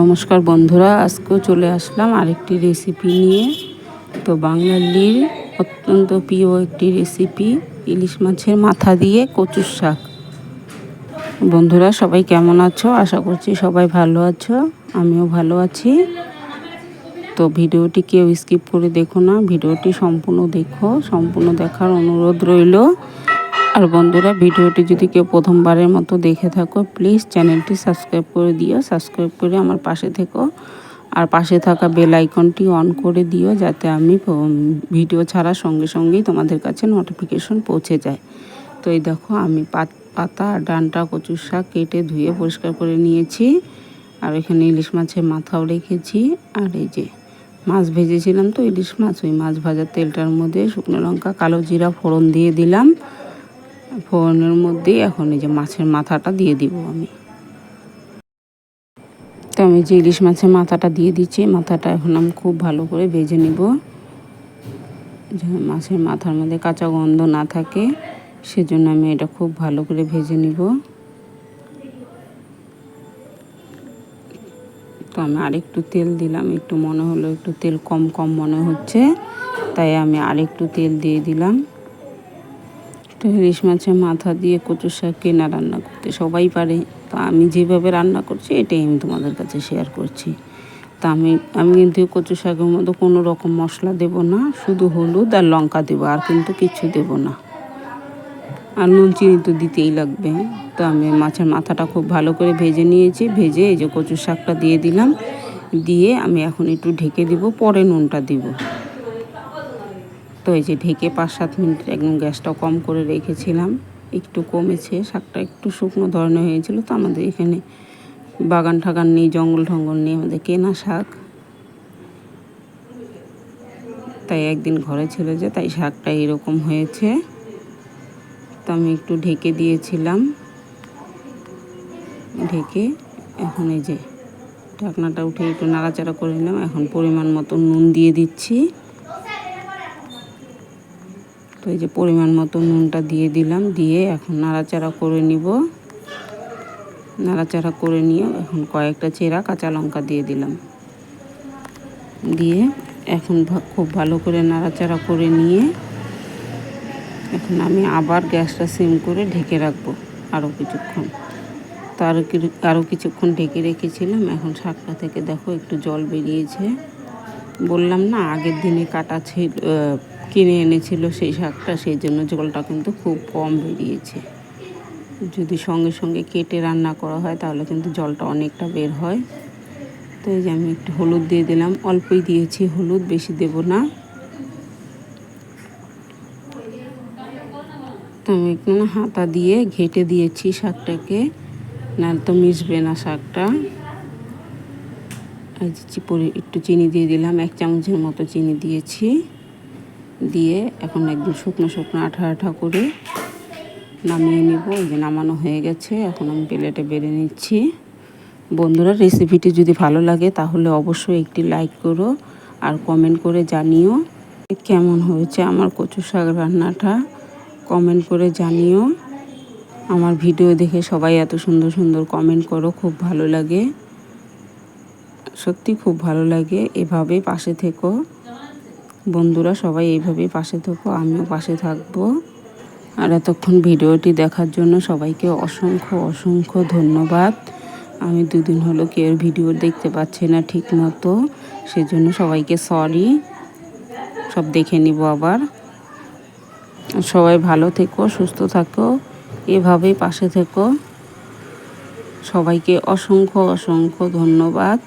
নমস্কার বন্ধুরা, আজকেও চলে আসলাম আরেকটি রেসিপি নিয়ে। তো বাঙালির অত্যন্ত প্রিয় একটি রেসিপি ইলিশ মাছের মাথা দিয়ে কচুর শাক। বন্ধুরা, সবাই কেমন আছো? আশা করছি সবাই ভালো আছো, আমিও ভালো আছি। তো ভিডিওটি কেউ স্কিপ করে দেখো না, ভিডিওটি সম্পূর্ণ দেখো, সম্পূর্ণ দেখার অনুরোধ রইল। আর বন্ধুরা, ভিডিওটি যদি কেউ প্রথমবারের মতো দেখে থাকো প্লিজ চ্যানেলটি সাবস্ক্রাইব করে দিও সাবস্ক্রাইব করে আমার পাশে থেকো আর পাশে থাকা বেল আইকনটি অন করে দিও যাতে আমি ভিডিও ছাড়া সঙ্গে সঙ্গেই তোমাদের কাছে নোটিফিকেশন পৌঁছে যায়। তো এই দেখো, আমি পাতা আর ডানটা কচুর শাক কেটে ধুয়ে পরিষ্কার করে নিয়েছি আর এখানে ইলিশ মাছের মাথাও রেখেছি আর এই যে মাছ ভেজেছিলাম তো ইলিশ মাছ, ওই মাছ ভাজার তেলটার মধ্যে শুকনো লঙ্কা, কালো জিরা, ফোড়ন দিয়ে দিলাম ফোড়নের মধ্যেই এখন এই যে মাছের মাথাটা দিয়ে দিব আমি। তো আমি যে ইলিশ মাছের মাথাটা দিয়ে দিচ্ছি মাথাটা এখন আমি খুব ভালো করে ভেজে নিব। মাছের মাথার মধ্যে কাঁচা গন্ধ না থাকে, সেজন্য আমি এটা খুব ভালো করে ভেজে নিব। তো আমি আরেকটু তেল দিলাম, একটু মনে হলো একটু তেল কম কম মনে হচ্ছে, তাই আমি আরেকটু তেল দিয়ে দিলাম। তো ইলিশ মাছের মাথা দিয়ে কচু শাক কেনা রান্না করতে সবাই পারে। তো আমি যেভাবে রান্না করছি, এটাই আমি তোমাদের কাছে শেয়ার করছি। তা আমি আমি কিন্তু কচু শাকের মধ্যে কোনো রকম মশলা দেব না, শুধু হলুদ আর লঙ্কা দেবো, আর কিন্তু কিছু দেব না। আর নুন, চিনি তো দিতেই লাগবে। তো আমি মাছের মাথাটা খুব ভালো করে ভেজে নিয়েছি, ভেজে এই যে কচু শাকটা দিয়ে দিলাম। দিয়ে আমি এখন একটু ঢেকে দিব, পরে নুনটা দিব। তো এই যে ঢেকে পাঁচ সাত মিনিট একদম গ্যাসটা কম করে রেখেছিলাম। একটু কমেছে, শাকটা একটু শুকনো ধরনের হয়েছিল, তো আমাদের এখানে বাগান ঠাগান নেই, জঙ্গল ঠঙ্গল নেই, আমাদের কেনা শাক। তাই একদিন ঘরে ছিল যে, তাই শাকটা এরকম হয়েছে। তো আমি একটু ঢেকে দিয়েছিলাম। ঢেকে এখন এই যে ঢাকনাটা উঠে একটু নাড়াচাড়া করে নিলাম, এখন পরিমাণ মতো নুন দিয়ে দিচ্ছি। তো এই যে পরিমাণ মতো নুনটা দিয়ে দিলাম, দিয়ে এখন নাড়াচাড়া করে নিব। নাড়াচাড়া করে নিয়ে এখন কয়েকটা চেরা কাঁচা লঙ্কা দিয়ে দিলাম। দিয়ে এখন খুব ভালো করে নাড়াচাড়া করে নিয়ে এখন আমি আবার গ্যাসটা সিম করে ঢেকে রাখব আরও কিছুক্ষণ। তো আরও আরও কিছুক্ষণ ঢেকে রেখেছিলাম, এখন শাকটা থেকে দেখো একটু জল বেরিয়েছে। বললাম না আগের দিনে কাটা ছিল কিনে এনেছিল সেই শাকটা, সেই জন্য জলটা কিন্তু খুব কম বেরিয়েছে। যদি সঙ্গে সঙ্গে কেটে রান্না করা হয়, তাহলে কিন্তু জলটা অনেকটা বের হয়। তো এই যে আমি একটু হলুদ দিয়ে দিলাম। অল্পই দিয়েছি হলুদ, বেশি দেব না। তো আমি একটু হাতা দিয়ে ঘেটে দিয়েছি শাকটাকে, নাহলে তো মিশবে না শাকটা। আর একটু চিনি দিয়ে দিলাম, এক চামচের মতো চিনি দিয়েছি। দিয়ে এখন একদম শুকনো শুকনো আঠা আঠা করে নামিয়ে নিব। এই যে নামানো হয়ে গেছে, এখন আমি প্লেটে বেড়ে নিচ্ছি। বন্ধুরা রেসিপিটি যদি ভালো লাগে তাহলে অবশ্যই একটি লাইক করো আর কমেন্ট করে জানিও কেমন হয়েছে আমার কচু শাক রান্নাটা। কমেন্ট করে জানিও। আমার ভিডিও দেখে সবাই এত সুন্দর সুন্দর কমেন্ট করো, খুব ভালো লাগে। সত্যি খুব ভালো লাগে। এভাবে পাশে থেকো। বন্ধুরা, সবাই এইভাবেই পাশে থাকো, আমিও পাশে থাকব। আর এতক্ষণ ভিডিওটি দেখার জন্য সবাইকে অসংখ্য অসংখ্য ধন্যবাদ। আমি দুদিন হলো কেউ ভিডিও দেখতে পাচ্ছি না ঠিক মতো সেজন্য সবাইকে সরি সব দেখে নিব আবার। সবাই ভালো থেকো, সুস্থ থাকো, এভাবেই পাশে থেকো। সবাইকে অসংখ্য অসংখ্য ধন্যবাদ।